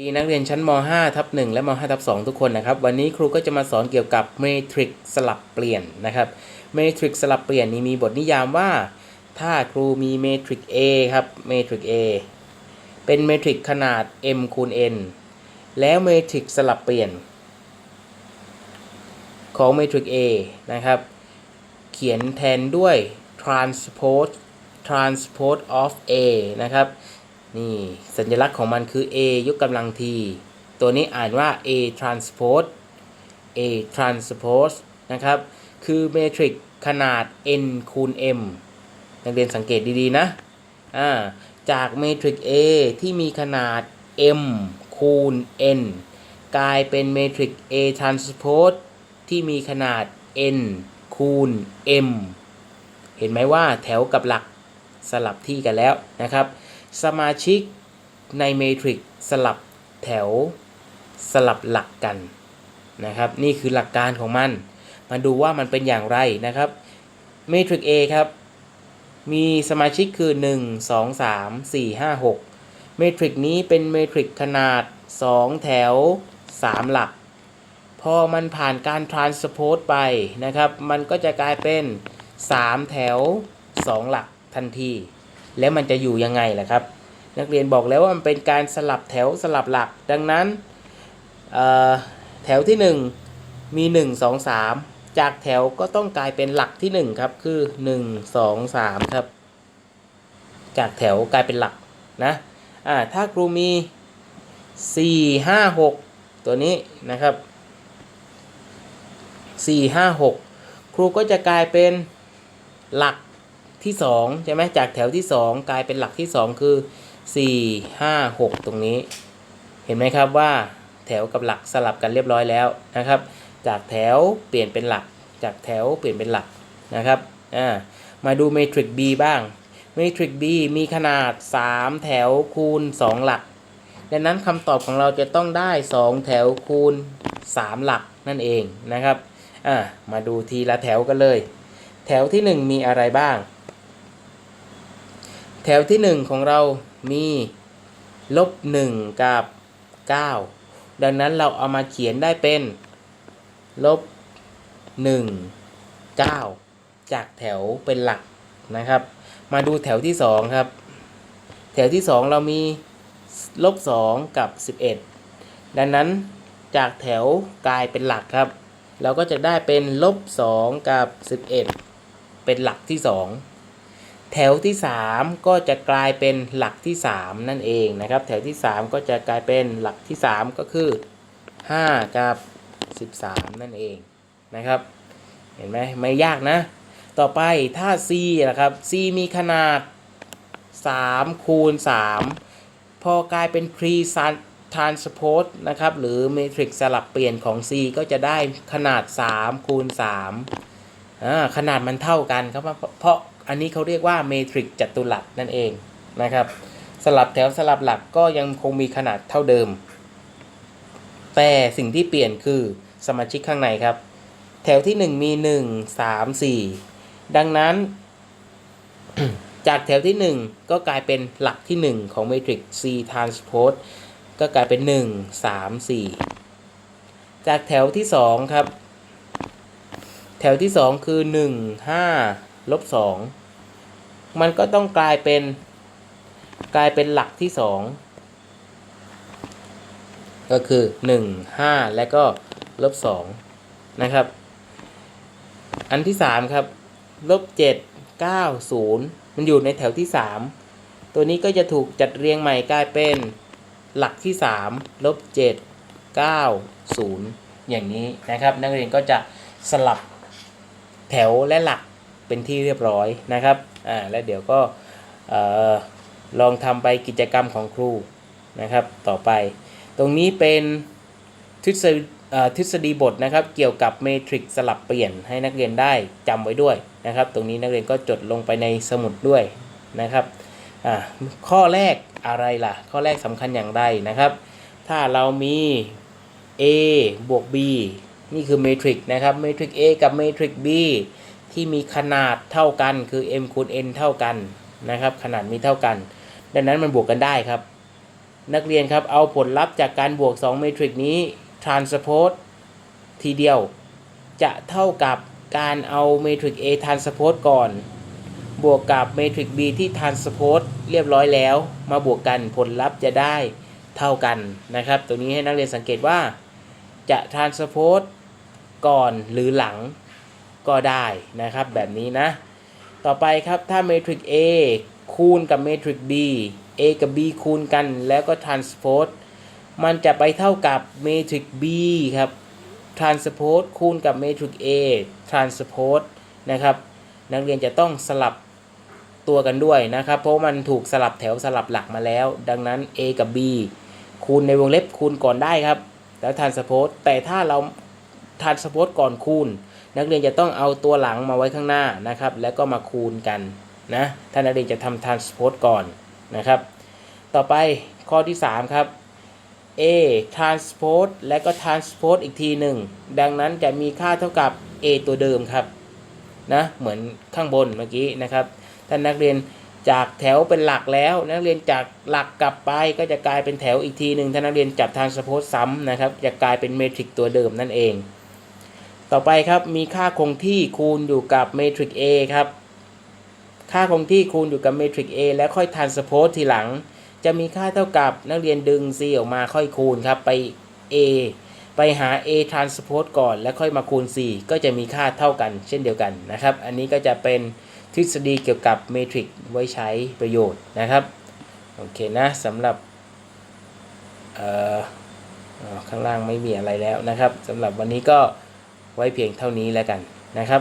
ดีนักเรียนชั้นม 5 ทับ1และม 5 ทับ2ทุกคนนะครับ วันนี้ครูก็จะมาสอนเกี่ยวกับเมทริกสลับเปลี่ยนนะครับเมทริกสลับเปลี่ยนนี้มีบทนิยามว่า ถ้าครูมีเมทริก A ครับเมทริก A เป็นเมทริกขนาด m คูณ n แล้วเมทริกสลับเปลี่ยน ของเมทริก A นะครับ เขียนแทนด้วย transpose transpose of A นะครับ นี่สัญลักษณ์ของมันคือ A ยกกำลังที ตัวนี้อ่านว่า A transpose A transpose นะครับ คือเมทริกขนาด n คูณ m นักเรียนสังเกตดี ๆ นะ อ่า จากเมทริก A ที่มีขนาด m คูณ n กลายเป็นเมทริก A transpose ที่มีขนาด n คูณ m เห็นไหมว่าแถวกับหลักสลับที่กันแล้วนะครับ สมาชิกในเมทริกสลับแถวสลับหลักกันนะครับ นี่คือหลักการของมัน มาดูว่ามันเป็นอย่างไรนะครับเมทริก A ครับ มีสมาชิกคือ 1 2 3 4 5 6 เมทริกนี้เป็นเมทริกขนาด 2 แถว 3 หลัก พอมันผ่านการ transpose ไปนะครับ มันก็จะกลายเป็น 3 แถว 2 หลักทันที แล้วมันจะอยู่ยังไงล่ะครับ นักเรียนบอกแล้วว่ามันเป็นการสลับแถวสลับหลัก ดังนั้นแถวที่ 1 มี 1 2 3 จากแถวก็ต้องกลายเป็นหลักที่ 1 ครับ คือ 1 2 3 ครับ จากแถวกลายเป็นหลักนะอ่าถ้าครูมี 4 5 6 ตัวนี้นะครับ 4 5 6 ครูก็จะกลายเป็นหลักที่2ใช่ไหมจากแถวที่ 2 กลายเป็นหลักที่ 2 คือ 4 5 6 ตรงนี้ เห็นไหมครับว่าแถวกับหลักสลับกันเรียบร้อยแล้วนะครับ จากแถวเปลี่ยนเป็นหลัก จากแถวเปลี่ยนเป็นหลักนะครับอ่ามาดูเมทริก B บ้างเมทริก B มีขนาด 3 แถวคูณ 2 หลัก ดังนั้นคำตอบของเราจะต้องได้ 2 แถวคูณ 3 หลักนั่นเองนะครับอ่ามาดูทีละแถวกันเลย แถวที่ 1 มีอะไรบ้าง แถวที่ 1 ของเรา มีลบ1กับ 9 ดังนั้นเราเอามาเขียนได้เป็นลบ1 9 จากแถวเป็นหลักนะครับ มาดูแถวที่ 2 ครับ แถวที่ 2 เรามีลบ2กับ 11 ดังนั้นจากแถวกลายเป็นหลักครับ เราก็จะได้เป็นลบ2กับ 11 เป็นหลักที่ 2 แถวที่ 3 ก็จะกลายเป็นหลักที่ 3 นั่นเองนะครับ แถวที่ 3 ก็จะกลายเป็นหลักที่ 3 ก็คือ 5 กับ 13 นั่นเองนะครับ เห็นไหมไม่ยากนะ ต่อไปถ้า c นะครับ c มีขนาด 3 คูณ 3 พอกลายเป็น pre transpose นะครับ หรือเมทริกสลับเปลี่ยนของ c ก็จะได้ขนาด 3 คูณ3อ่าขนาดมันเท่ากันครับเพราะ อันนี้เขาเรียกว่าเมทริกจัตุรัสนั่นเองนะครับ สลับแถวสลับหลักก็ยังคงมีขนาดเท่าเดิม แต่สิ่งที่เปลี่ยนคือสมาชิกข้างในครับ แถวที่ 1 มี 1 3 4 ดังนั้น จากแถวที่ 1 ก็กลายเป็นหลักที่ 1 ของเมทริก C transpose ก็กลายเป็น 1 3 4 จากแถวที่ 2 ครับ แถวที่ 2 คือ 1 5 ลบ2มันก็ต้องกลายเป็น กลายเป็นหลักที่2ก็คือ 1 5 และก็ลบ2นะครับ อันที่ 3 ครับลบ7 9 0 มันอยู่ในแถวที่ 3 ตัวนี้ก็จะถูกจัดเรียงใหม่กลายเป็นหลักที่ 3 ลบ 7 9 0 อย่างนี้นะครับ นักเรียนก็จะสลับแถวและหลัก เป็นที่เรียบร้อยนะครับอ่าแล้วเดี๋ยวก็อลองทำไปกิจกรรมของครูนะครับต่อไป ตรงนี้เป็นทฤษฎีทฤษฎีบทนะครับเกี่ยวกับเมทริกสลับเปลี่ยนให้นักเรียนได้จำไว้ด้วยนะครับ ตรงนี้นักเรียนก็จดลงไปในสมุดด้วยนะครับอ่าข้อแรกอะไรล่ะ ข้อแรกสำคัญอย่างไรนะครับ ถ้าเรามี A บวก B นี่คือเมทริกนะครับเมทริก A กับเมทริก B ที่มีขนาดเท่ากันคือ m คูณ n เท่ากันนะครับ ขนาดมีเท่ากัน ดังนั้นมันบวกกันได้ครับ นักเรียนครับเอาผลลัพธ์จากการบวก 2 เมทริกนี้ transpose ทีเดียวจะเท่ากับการเอาเมทริก A transpose ก่อน บวกกับเมทริก B ที่ transpose เรียบร้อยแล้ว มาบวกกันผลลัพธ์จะได้เท่ากันนะครับตัวนี้ให้นักเรียนสังเกตว่า จะ transpose ก่อนหรือหลัง ก็ได้นะครับแบบนี้นะ ต่อไปครับถ้าเมทริก A คูณกับเมทริก B A กับ B คูณกันแล้วก็ transpose มันจะไปเท่ากับเมทริก B ครับ transpose คูณกับเมทริก A transpose นะครับนักเรียนจะต้องสลับตัวกันด้วยนะครับ เพราะมันถูกสลับแถวสลับหลักมาแล้ว ดังนั้น A กับ B คูณในวงเล็บคูณก่อนได้ครับ แล้ว transpose แต่ถ้าเรา transpose ก่อนคูณ นักเรียนจะต้องเอาตัวหลังมาไว้ข้างหน้านะครับ แล้วก็มาคูณกันนะถ้านักเรียนจะทำ transpose ก่อนนะครับ ต่อไปข้อที่ 3 ครับ A transpose และก็ transpose อีกทีหนึ่ง ดังนั้นจะมีค่าเท่ากับ A ตัวเดิมครับนะเหมือนข้างบนเมื่อกี้นะครับถ้านักเรียนจากแถวเป็นหลักแล้ว นักเรียนจากหลักกลับไปก็จะกลายเป็นแถวอีกทีหนึ่งถ้านักเรียนจับ transpose ซ้ำนะครับ จะกลายเป็นเมทริกตัวเดิมนั่นเอง ต่อไปครับมีค่าคงที่คูณอยู่กับเมทริก A ครับ ค่าคงที่คูณอยู่กับเมทริก A แล้วค่อย transpose ทีหลัง จะมีค่าเท่ากับนักเรียนดึง C ออกมาค่อยคูณครับไป A ไปหา A transpose ก่อนแล้วค่อยมาคูณ C ก็จะมีค่าเท่ากันเช่นเดียวกันนะครับ อันนี้ก็จะเป็นทฤษฎีเกี่ยวกับเมทริกไว้ใช้ประโยชน์นะครับ โอเคนะสำหรับข้างล่างไม่มีอะไรแล้วนะครับสำหรับวันนี้ก็ ไว้เพียงเท่านี้แล้วกันนะครับ